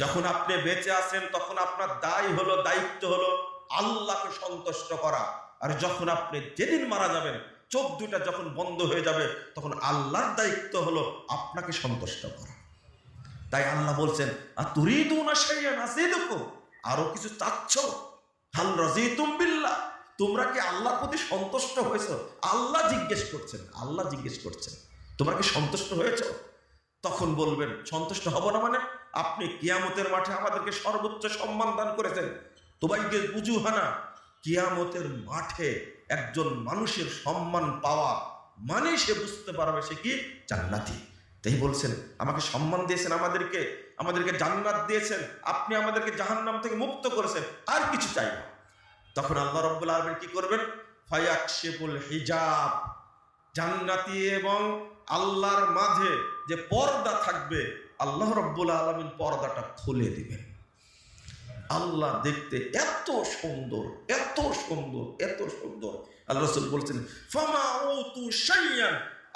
যখন আপনি বেঁচে আছেন, তখন আপনার দায় হলো, দায়িত্ব হলো আল্লাহকে সন্তুষ্ট করা। আর যখন আপনি যেদিন মারা যাবেন, চোখ দুটা যখন বন্ধ হয়ে যাবে, তখন আল্লাহর দায়িত্ব হলো আপনাকে সন্তুষ্ট করা। তাই আল্লাহ বলছেন আর তুরি না সেই দেখো আরও কিছু চাচ্ছ? হাল রাজিতুম বিল্লাহ? তোমরা কি আল্লাহর প্রতি সন্তুষ্ট হয়েছো? আল্লাহ জিজ্ঞেস করছেন, আল্লাহ জিজ্ঞেস করছেন, তোমরা কি সন্তুষ্ট হয়েছো? তখন বলবেন, সন্তুষ্ট হব না মানে? আপনি কিয়ামতের মাঠে আমাদেরকে সর্বোচ্চ সম্মান দান করেছেন। তোমাইকে বুঝু হানা কিয়ামতের মাঠে একজন মানুষের সম্মান পাওয়া মানে সে বুঝতে পারবে সে কি? জান্নাতি। তাই বলছেন, আমাকে সম্মান দিয়েছেন আমাদেরকে আমাদেরকে জান্নাত দিয়েছেন, আপনি আমাদেরকে জাহান্নাম থেকে মুক্ত করেছেন, আর কিছু চাই না। তখন আল্লাহ রব্বুল আলমেন কি করবেন? ফায়াকশিফুল হিজাব। জান্নাতি এবং আল্লাহর মাঝে যে পর্দা থাকবে আল্লাহ রব্বুল আলমিন পর্দাটা খুলে দিবেন। আল্লাহ দেখতে এত সুন্দর এত সুন্দর এত সুন্দর। আল্লাহ রসুল বলছেন, ফামা উতু শাইয়ান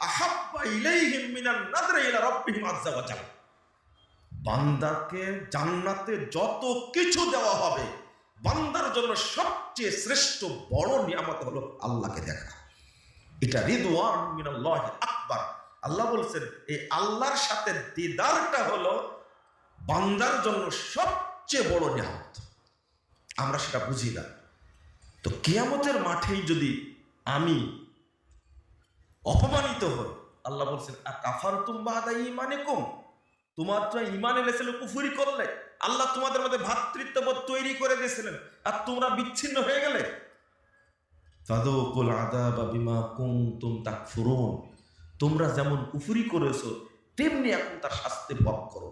আহাব্বা ইলাইহিম মিনান নাদরি ইলা রাব্বিহিম আযজা ওয়া জাল। বান্দাকে জান্নাতে যত কিছু দেওয়া হবে, বান্দার জন্য সবচেয়ে শ্রেষ্ঠ বড় নিয়ামত হলো আল্লাহকে দেখা। এটা রিদওয়ান মিনাল্লাহ আকবার। আল্লাহ বলছেন, এই আল্লাহর সাথে দিদারটা হলো বান্দার জন্য সবচেয়ে বড় নিয়ামত। আমরা সেটা বুঝি না। তো কেয়ামতের মাঠেই যদি আমি অপমানিত হই, আল্লাহ বলছেন আর কাফার তুম্বা আদাই ইমানে কম তোমার তো ইমান এনেছিল কুফুরি করলে, আল্লাহ তোমাদের মধ্যে ভ্রাতৃত্ববোধ তৈরি করে দিয়েছিলেন, আর তোমরা বিচ্ছিন্ন হয়ে গেলে। ফাদুকুল আযাবা বিমা কুনতুম তাকফুরুন। তোমরা যেমন কুফুরি করেছ, তেমনি এখন তার শাস্তি ভোগ করো।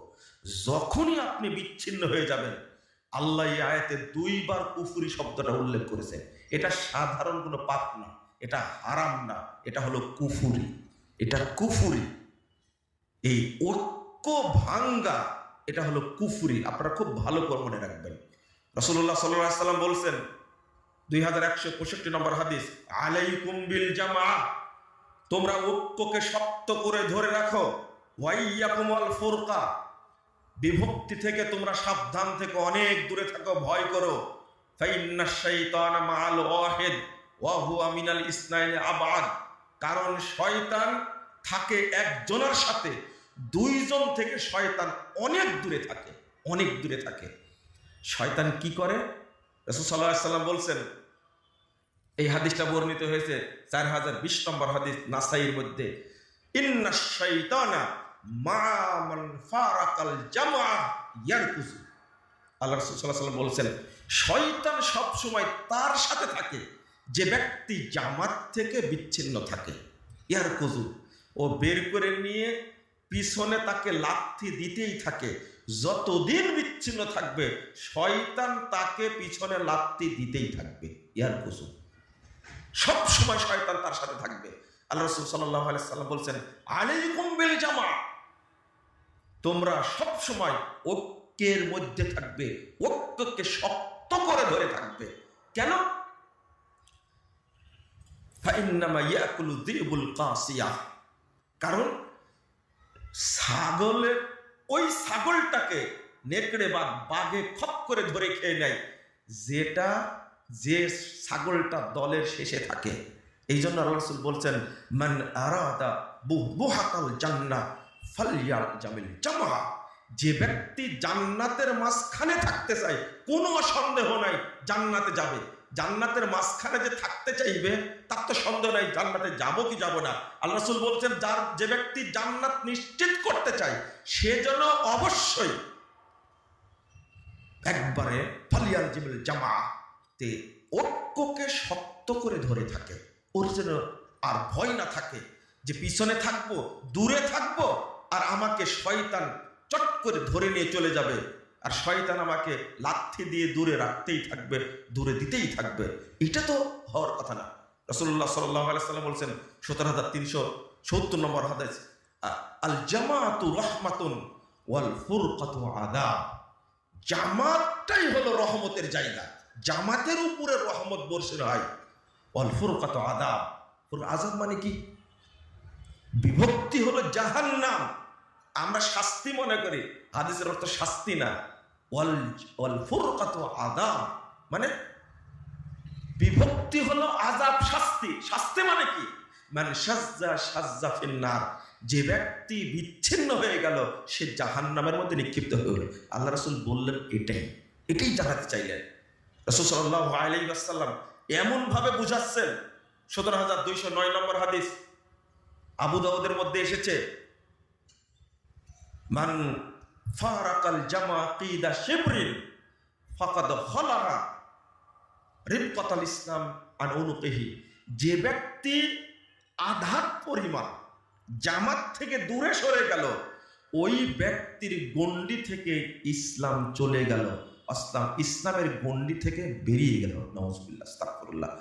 যখনই আপনি বিচ্ছিন্ন হয়ে যাবেন, আল্লাহ এই আয়াতে দুইবার কুফুরি শব্দটা উল্লেখ করেছে এটা সাধারণ কোনো পাপ না, এটা হারাম না, এটা হলো কুফুরি। এটা কুফুরি। এই ঐক্য ভাঙ্গা, এটা হলো কুফুরি। আপনারা খুব ভালো করে মনে রাখবেন। রসুল্লাহ সাল্লাহ সাল্লাম বলছেন, দুই হাজার একশো পঁয়ষট্টি নম্বর হাদিস, আলাইকুম বিল জামা তোমরা ঐক্যকে শক্ত করে ধরে রাখো। ওয়াইয়াকুমল ফুরকা। বিভক্তি থেকে তোমরা সাবধান থেকে অনেক দূরে থাকো, ভয় করো। আবাদ। কারণ শয়তান থাকে একজনের সাথে, দুইজন থেকে শয়তান অনেক দূরে থাকে, অনেক দূরে থাকে। শয়তান কি করে? রসুল সাল্লাহ সাল্লাম বলছেন এই হাদিসটা বর্ণিত হয়েছে চার হাজার বিশ নম্বর হাদিস নাসাইয়ের মধ্যে। ইন্না শৈতানা আল্লাহ রসুল সাল্লাহ বলছেন, শয়তান সবসময় তার সাথে থাকে, যে ব্যক্তি জামাত থেকে বিচ্ছিন্ন থাকে। ইয়ার কুজু ও বের করে নিয়ে পিছনে তাকে লাথি দিতেই থাকে। যতদিন বিচ্ছিন্ন থাকবে, শয়তান তাকে পিছনে লাথি দিতেই থাকবে। ইয়ার কুজু সব সময় শয়তান তার সাথে থাকবে। আল্লাহ রসুল সাল্লাহ সাল্লাম বলছেন, আলাইকুম বিল জামা। তোমরা সব সময় ঐক্যের মধ্যে থাকবে, ঐক্যকে শক্ত করে ধরে থাকবে। কেন? কারণ ছাগলের, ওই ছাগলটাকে নেকড়ে বাঘে খপ করে ধরে খেয়ে নেয়। যেটা যে ছাগলটা দলের শেষে থাকে। এই জন্য রসুল বলছেন, মান আরাদা বুহাতাল জান্না জামিল জামা যে ব্যক্তি জান্নাতের মাঝখানে থাকতে চায়, কোনো সন্দেহ নাই, জান্নাতে যাবে। জান্নাতের মাঝখানে যে থাকতে চাইবে, তার তো সন্দেহ নাই, জান্নাতে যাব কি যাব না। আল্লাহ রসুল বলছেন, যার, যে ব্যক্তি জান্নাত নিশ্চিত করতে চায়, সে যেন অবশ্যই একবারে ফালিয়াল জিবিল জামাতে ঐক্যকে শক্ত করে ধরে থাকে। ওর যেন আর ভয় না থাকে যে পিছনে থাকব, দূরে থাকব, আর আমাকে শয়তান চট করে ধরে নিয়ে চলে যাবে। আর শয়তান আমাকে লাথি দিয়ে দূরে রাখতেই থাকবে, দূরে দিতেই থাকবে। এটা তো হওয়ার কথা না। রসুল্লাহ সাল্লাহ বলছেন, সতেরো হাজার তিনশো সত্তর নম্বর হাদিস, আল জামাতু রহমাতুন ওয়াল ফুরকাতু আদাব জামাতটাই হলো রহমতের জায়গা। জামাতের উপরে রহমত বর্ষের হয়। ওয়াল ফুরকাতু আদাব আজাব মানে কি? বিভক্তি হলো জাহান্নাম। আমরা শাস্তি মনে করি। হাদিসের অর্থ শাস্তি না। ফুরকাতু আদাব মানে বিভক্তি হলো আজাব শাস্তি। শাস্তি মানে কি? মানে সাজ্জা সাজ্জা ফিন্নার। যে ব্যক্তি বিচ্ছিন্ন হয়ে গেল, সে জাহান্নামের মধ্যে নিক্ষিপ্ত হবে আল্লাহ রাসূল বললেন এটাই। এটাই জানাতে চাইলেন। রাসূল সাল্লাল্লাহু আলাইহি ওয়াসাল্লাম এমন ভাবে বুঝাচ্ছেন, সতেরো হাজার দুইশো নয় নম্বর হাদিস। আবু দাউদের মধ্যে এসেছে, মান ফারাকাল জামা কিদা শিবরিন ফাকাদ খলারা রিবকাতাল ইসলাম আন উনুকিহি। যে ব্যক্তি আধার পরিমাণ জামাত থেকে দূরে সরে গেল, ওই ব্যক্তির গণ্ডি থেকে ইসলাম চলে গেল। আসলাম ইসলামের গণ্ডি থেকে বেরিয়ে গেল আস্তাগফিরুল্লাহ।